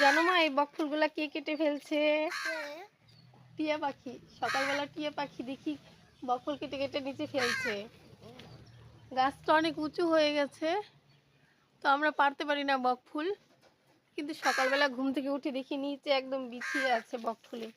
জানো মা এই বকফুলগুলা কে কেটে ফেলছে? হ্যাঁ। টিয়া পাখি সকালবেলা টিয়া পাখি দেখি বকফুল কেটে কেটে নিচে ফেলছে। গাছটা অনেক উঁচু হয়ে গেছে তো আমরা পারতে পারি না বকফুল। কিন্তু সকালবেলা ঘুম থেকে উঠে দেখি নিচে একদম বিছিয়ে আছে বকফুলে।